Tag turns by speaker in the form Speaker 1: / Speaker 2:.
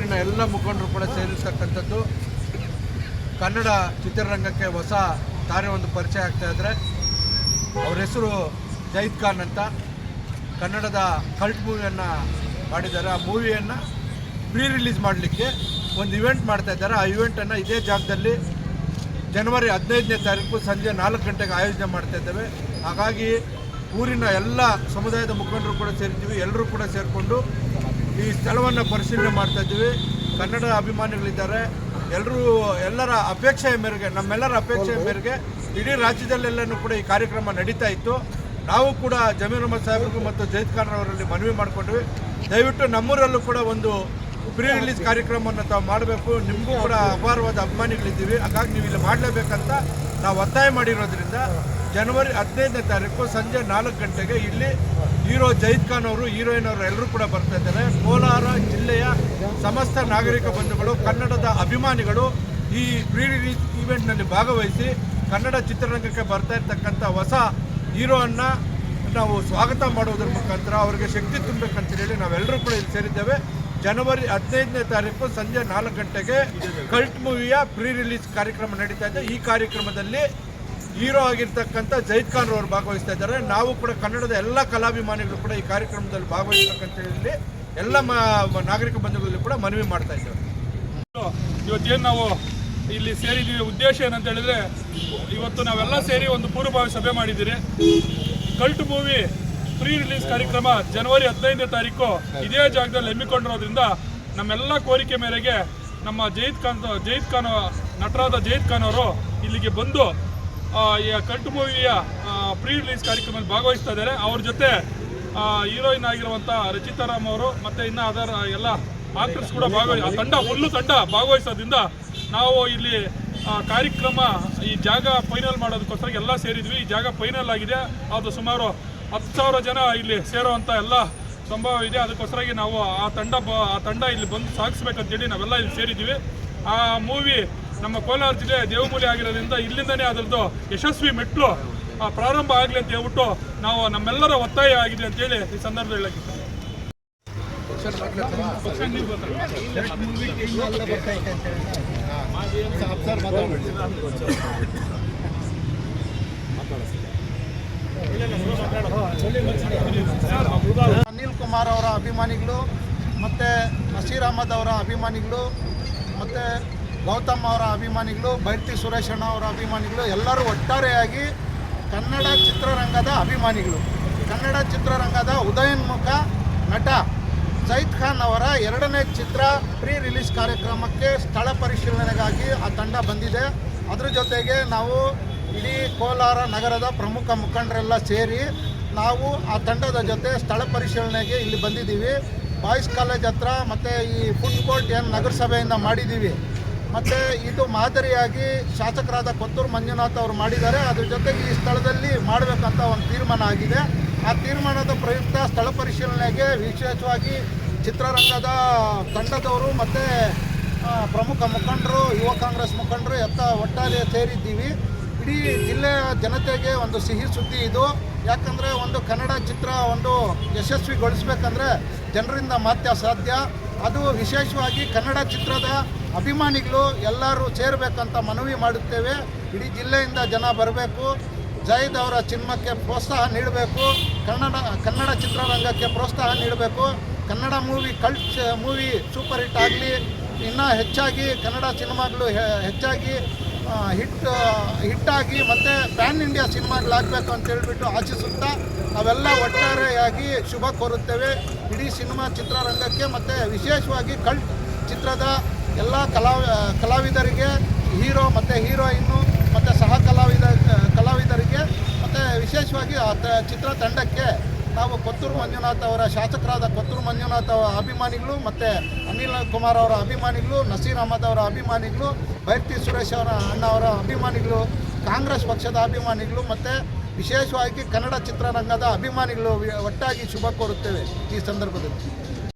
Speaker 1: ಊರಿನ ಎಲ್ಲ ಮುಖಂಡರು ಕೂಡ ಸೇರಿಸ್ತಕ್ಕಂಥದ್ದು ಕನ್ನಡ ಚಿತ್ರರಂಗಕ್ಕೆ ಹೊಸ ತಾರೆ ಒಂದು ಪರಿಚಯ ಆಗ್ತಾ ಇದ್ದಾರೆ ಅವ್ರ ಹೆಸರು ಜೈದ್ ಖಾನ್ ಅಂತ. ಕನ್ನಡದ ಕಲ್ಟ್ ಮೂವಿಯನ್ನು ಮಾಡಿದ್ದಾರೆ. ಆ ಮೂವಿಯನ್ನು ಪ್ರೀ ರಿಲೀಸ್ ಮಾಡಲಿಕ್ಕೆ ಒಂದು ಇವೆಂಟ್ ಮಾಡ್ತಾ ಇದ್ದಾರೆ. ಆ ಇವೆಂಟನ್ನು ಇದೇ ಜಾಗದಲ್ಲಿ ಜನವರಿ ಹದಿನೈದನೇ ತಾರೀಕು ಸಂಜೆ ನಾಲ್ಕು ಗಂಟೆಗೆ ಆಯೋಜನೆ ಮಾಡ್ತಾ ಇದ್ದೇವೆ. ಹಾಗಾಗಿ ಊರಿನ ಎಲ್ಲ ಸಮುದಾಯದ ಮುಖಂಡರು ಕೂಡ ಸೇರಿದ್ದೀವಿ. ಎಲ್ಲರೂ ಕೂಡ ಸೇರಿಕೊಂಡು ಈ ಸ್ಥಳವನ್ನು ಪರಿಶೀಲನೆ ಮಾಡ್ತಾ ಇದ್ದೀವಿ. ಕನ್ನಡ ಅಭಿಮಾನಿಗಳಿದ್ದಾರೆ. ಎಲ್ಲರೂ ಎಲ್ಲರ ಅಪೇಕ್ಷೆಯ ಮೇರೆಗೆ ನಮ್ಮೆಲ್ಲರ ಅಪೇಕ್ಷೆಯ ಮೇರೆಗೆ ಇಡೀ ರಾಜ್ಯದಲ್ಲೆಲ್ಲನೂ ಕೂಡ ಈ ಕಾರ್ಯಕ್ರಮ ನಡೀತಾ ಇತ್ತು. ನಾವು ಕೂಡ ಜಮೀರ್ ಅಹಮದ್ ಸಾಹೇಬ್ರಿಗೂ ಮತ್ತು ಜೈದ್ ಖಾನ್ ಅವರಲ್ಲಿ ಮನವಿ ಮಾಡಿಕೊಂಡ್ವಿ. ದಯವಿಟ್ಟು ನಮ್ಮೂರಲ್ಲೂ ಕೂಡ ಒಂದು ಪ್ರೀ ರಿಲೀಸ್ ಕಾರ್ಯಕ್ರಮವನ್ನು ತಾವು ಮಾಡಬೇಕು. ನಿಮಗೂ ಕೂಡ ಅಪಾರವಾದ ಅಭಿಮಾನಿಗಳಿದ್ದೀವಿ. ಹಾಗಾಗಿ ನೀವು ಇಲ್ಲಿ ಮಾಡಲೇಬೇಕಂತ ನಾವು ಒತ್ತಾಯ ಮಾಡಿರೋದ್ರಿಂದ ಜನವರಿ ಹದಿನೈದನೇ ತಾರೀಕು ಸಂಜೆ ನಾಲ್ಕು ಗಂಟೆಗೆ ಇಲ್ಲಿ ಹೀರೋ ಜೈದ್ ಖಾನ್ ಅವರು, ಹೀರೋಯಿನ್ ಅವರು ಎಲ್ಲರೂ ಕೂಡ ಬರ್ತಾ ಇದ್ದಾರೆ. ಕೋಲಾರ ಜಿಲ್ಲೆಯ ಸಮಸ್ತ ನಾಗರಿಕ ಬಂಧುಗಳು, ಕನ್ನಡದ ಅಭಿಮಾನಿಗಳು ಈ ಪ್ರೀ ರಿಲೀಸ್ ಈವೆಂಟ್ನಲ್ಲಿ ಭಾಗವಹಿಸಿ ಕನ್ನಡ ಚಿತ್ರರಂಗಕ್ಕೆ ಬರ್ತಾ ಇರ್ತಕ್ಕಂಥ ಹೊಸ ಹೀರೋವನ್ನು ನಾವು ಸ್ವಾಗತ ಮಾಡುವುದರ ಮುಖಾಂತರ ಅವರಿಗೆ ಶಕ್ತಿ ತುಂಬಬೇಕಂತ ಹೇಳಿ ನಾವೆಲ್ಲರೂ ಕೂಡ ಇಲ್ಲಿ ಸೇರಿದ್ದೇವೆ. ಜನವರಿ ಹದಿನೈದನೇ ತಾರೀಕು ಸಂಜೆ ನಾಲ್ಕು ಗಂಟೆಗೆ ಕಲ್ಟ್ ಮೂವಿಯ ಪ್ರೀ ರಿಲೀಸ್ ಕಾರ್ಯಕ್ರಮ ನಡೀತಾ ಇದೆ. ಈ ಕಾರ್ಯಕ್ರಮದಲ್ಲಿ ಹೀರೋ ಆಗಿರ್ತಕ್ಕಂಥ ಜೈದ್ ಖಾನ್ ಅವರು ಭಾಗವಹಿಸ್ತಾ ಇದ್ದಾರೆ. ನಾವು ಕೂಡ ಕನ್ನಡದ ಎಲ್ಲ ಕಲಾಭಿಮಾನಿಗಳು ಕೂಡ ಈ ಕಾರ್ಯಕ್ರಮದಲ್ಲಿ ಭಾಗವಹಿಸಬೇಕಂತ ಹೇಳಿ ಎಲ್ಲ ನಾಗರಿಕ ಬಂಧುಗಳಲ್ಲಿ ಕೂಡ ಮನವಿ ಮಾಡ್ತಾ ಇದ್ದೇವೆ.
Speaker 2: ಇವತ್ತೇನು ನಾವು ಇಲ್ಲಿ ಸೇರಿದ್ದೀವಿ. ಉದ್ದೇಶ ಏನಂತ ಹೇಳಿದ್ರೆ, ಇವತ್ತು ನಾವೆಲ್ಲ ಸೇರಿ ಒಂದು ಪೂರ್ವಭಾವಿ ಸಭೆ ಮಾಡಿದ್ದೀರಿ. ಕಲ್ಟ್ ಮೂವಿ ಪ್ರೀ ರಿಲೀಸ್ ಕಾರ್ಯಕ್ರಮ ಜನವರಿ ಹದಿನೈದನೇ ತಾರೀಕು ಇದೇ ಜಾಗದಲ್ಲಿ ಹಮ್ಮಿಕೊಂಡಿರೋದ್ರಿಂದ ನಮ್ಮೆಲ್ಲ ಕೋರಿಕೆ ಮೇರೆಗೆ ನಮ್ಮ ಜೈದ್ ಖಾನ್ ಜೈದ್ ಖಾನ್ ನಟರಾದ ಜೈದ್ ಖಾನ್ ಅವರು ಇಲ್ಲಿಗೆ ಬಂದು ಈ ಕಂಟು ಮೂವಿಯ ಪ್ರೀ ರಿಲೀಸ್ ಕಾರ್ಯಕ್ರಮದಲ್ಲಿ ಭಾಗವಹಿಸ್ತಾ ಇದ್ದಾರೆ. ಅವ್ರ ಜೊತೆ ಹೀರೋಯಿನ್ ಆಗಿರುವಂಥ ರಚಿತಾರಾಮ್ ಅವರು ಮತ್ತು ಇನ್ನು ಅದರ ಎಲ್ಲ ಆಕ್ಟರ್ಸ್ ಕೂಡ ಭಾಗವಹಿ, ಆ ತಂಡ ಫುಲ್ಲು ತಂಡ ಭಾಗವಹಿಸೋದ್ರಿಂದ ನಾವು ಇಲ್ಲಿ ಕಾರ್ಯಕ್ರಮ ಈ ಜಾಗ ಫೈನಲ್ ಮಾಡೋದಕ್ಕೋಸ್ಕರ ಎಲ್ಲ ಸೇರಿದ್ವಿ. ಈ ಜಾಗ ಫೈನಲ್ ಆಗಿದೆ. ಅದು ಸುಮಾರು ಹತ್ತು ಸಾವಿರ ಜನ ಇಲ್ಲಿ ಸೇರುವಂಥ ಎಲ್ಲ ಸಂಭವ ಇದೆ. ಅದಕ್ಕೋಸ್ಕರಾಗಿ ನಾವು ಆ ತಂಡ ಬ ಆ ತಂಡ ಇಲ್ಲಿ ಬಂದು ಸಾಗಿಸ್ಬೇಕಂತೇಳಿ ನಾವೆಲ್ಲ ಇಲ್ಲಿ ಸೇರಿದ್ದೀವಿ. ಆ ಮೂವಿ ನಮ್ಮ ಕೋಲಾರ ಜಿಲ್ಲೆ ದೇವಮೂಲಿ ಆಗಿರೋದ್ರಿಂದ ಇಲ್ಲಿಂದನೇ ಅದರದ್ದು ಯಶಸ್ವಿ ಮೆಟ್ಲು ಪ್ರಾರಂಭ ಆಗಲಿ ಅಂತ ಹೇಳ್ಬಿಟ್ಟು ನಾವು ನಮ್ಮೆಲ್ಲರ ಒತ್ತಾಯ ಆಗಿದೆ ಅಂತೇಳಿ ಈ ಸಂದರ್ಭದಲ್ಲಿ ಹೇಳಕ್ಕೆ ಇಷ್ಟ.
Speaker 3: ಅನಿಲ್ ಕುಮಾರ್ ಅವರ ಅಭಿಮಾನಿಗಳು, ಮತ್ತು ನಸೀರ್ ಅಹಮದ್ ಅವರ ಅಭಿಮಾನಿಗಳು, ಮತ್ತು ಗೌತಮ್ ಅವರ ಅಭಿಮಾನಿಗಳು, ಬೈರ್ತಿ ಸುರೇಶಣ್ಣ ಅವರ ಅಭಿಮಾನಿಗಳು, ಎಲ್ಲರೂ ಒಟ್ಟಾರೆಯಾಗಿ ಕನ್ನಡ ಚಿತ್ರರಂಗದ ಅಭಿಮಾನಿಗಳು. ಕನ್ನಡ ಚಿತ್ರರಂಗದ ಉದಯೋನ್ಮುಖ ನಟ ಸೈದ್ ಖಾನ್ ಅವರ ಎರಡನೇ ಚಿತ್ರ ಪ್ರೀ ರಿಲೀಸ್ ಕಾರ್ಯಕ್ರಮಕ್ಕೆ ಸ್ಥಳ ಪರಿಶೀಲನೆಗಾಗಿ ಆ ತಂಡ ಬಂದಿದೆ. ಅದರ ಜೊತೆಗೆ ನಾವು ಇಡೀ ಕೋಲಾರ ನಗರದ ಪ್ರಮುಖ ಮುಖಂಡರೆಲ್ಲ ಸೇರಿ ನಾವು ಆ ತಂಡದ ಜೊತೆ ಸ್ಥಳ ಪರಿಶೀಲನೆಗೆ ಇಲ್ಲಿ ಬಂದಿದ್ದೀವಿ. ಬಾಯ್ಸ್ ಕಾಲೇಜ್ ಹತ್ರ ಮತ್ತು ಈ ಫುಡ್ ಕೋರ್ಟ್ ಏನು ನಗರಸಭೆಯಿಂದ ಮಾಡಿದ್ದೀವಿ. ಮತ್ತು ಇದು ಮಾದರಿಯಾಗಿ ಶಾಸಕರಾದ ಕೊತ್ತೂರು ಮಂಜುನಾಥ್ ಅವರು ಮಾಡಿದ್ದಾರೆ. ಅದ್ರ ಜೊತೆಗೆ ಈ ಸ್ಥಳದಲ್ಲಿ ಮಾಡಬೇಕಂತ ಒಂದು ತೀರ್ಮಾನ ಆಗಿದೆ. ಆ ತೀರ್ಮಾನದ ಪ್ರಯುಕ್ತ ಸ್ಥಳ ಪರಿಶೀಲನೆಗೆ ವಿಶೇಷವಾಗಿ ಚಿತ್ರರಂಗದ ತಂಡದವರು ಮತ್ತು ಪ್ರಮುಖ ಮುಖಂಡರು, ಯುವ ಕಾಂಗ್ರೆಸ್ ಮುಖಂಡರು ಎತ್ತ ಒಟ್ಟಾರೆ ಸೇರಿದ್ದೀವಿ. ಇಡೀ ಜಿಲ್ಲೆಯ ಜನತೆಗೆ ಒಂದು ಸಿಹಿ ಸುದ್ದಿ ಇದು. ಯಾಕಂದರೆ ಒಂದು ಕನ್ನಡ ಚಿತ್ರ ಒಂದು ಯಶಸ್ವಿಗೊಳಿಸ್ಬೇಕಂದ್ರೆ ಜನರಿಂದ ಮಾತ್ರ ಸಾಧ್ಯ. ಅದು ವಿಶೇಷವಾಗಿ ಕನ್ನಡ ಚಿತ್ರದ ಅಭಿಮಾನಿಗಳು ಎಲ್ಲರೂ ಸೇರಬೇಕಂತ ಮನವಿ ಮಾಡುತ್ತೇವೆ. ಇಡೀ ಜಿಲ್ಲೆಯಿಂದ ಜನ ಬರಬೇಕು. ಜೈದ್ ಅವರ ಚಿನ್ಮಕ್ಕೆ ಪ್ರೋತ್ಸಾಹ ನೀಡಬೇಕು. ಕನ್ನಡ ಕನ್ನಡ ಚಿತ್ರರಂಗಕ್ಕೆ ಪ್ರೋತ್ಸಾಹ ನೀಡಬೇಕು. Kannada movie cult movie super hit ಆಗಲಿ. ಇನ್ನೂ ಹೆಚ್ಚಾಗಿ ಕನ್ನಡ ಸಿನಿಮಾಗಳು ಹೆಚ್ಚಾಗಿ ಹಿಟ್ ಹಿಟ್ಟಾಗಿ ಮತ್ತು ಪ್ಯಾನ್ ಇಂಡಿಯಾ ಸಿನಿಮಾಗಳಾಗಬೇಕು ಅಂತ ಹೇಳಿಬಿಟ್ಟು ಆಶಿಸುತ್ತಾ ನಾವೆಲ್ಲ ಒಟ್ಟಾರೆಯಾಗಿ ಶುಭ ಕೋರುತ್ತೇವೆ. ಇಡೀ ಸಿನಿಮಾ ಚಿತ್ರರಂಗಕ್ಕೆ ಮತ್ತು ವಿಶೇಷವಾಗಿ ಕಲ್ಟ್ ಚಿತ್ರದ ಎಲ್ಲ ಕಲಾ ಕಲಾವಿದರಿಗೆ ಹೀರೋ ಮತ್ತು ಹೀರೋಯಿನ್ನು ಮತ್ತು ಸಹ ಕಲಾವಿದ ಕಲಾವಿದರಿಗೆ ಮತ್ತು ವಿಶೇಷವಾಗಿ ಆ, ತ- ಚಿತ್ರತಂಡಕ್ಕೆ ನಾವು ಕೊತ್ತೂರು ಮಂಜುನಾಥ್ ಅವರ ಶಾಸಕರಾದ ಕೊತ್ತೂರು ಮಂಜುನಾಥ್ ಅವರ ಅಭಿಮಾನಿಗಳು ಮತ್ತು ಅನಿಲ್ ಕುಮಾರ್ ಅವರ ಅಭಿಮಾನಿಗಳು, ನಸೀರ್ ಅಹಮದ್ ಅವರ ಅಭಿಮಾನಿಗಳು, ಬೈರ್ತಿ ಸುರೇಶ್ ಅವರ ಅಣ್ಣ ಅವರ ಅಭಿಮಾನಿಗಳು, ಕಾಂಗ್ರೆಸ್ ಪಕ್ಷದ ಅಭಿಮಾನಿಗಳು ಮತ್ತು ವಿಶೇಷವಾಗಿ ಕನ್ನಡ ಚಿತ್ರರಂಗದ ಅಭಿಮಾನಿಗಳು ಒಟ್ಟಾಗಿ ಶುಭ ಕೋರುತ್ತೇವೆ ಈ ಸಂದರ್ಭದಲ್ಲಿ.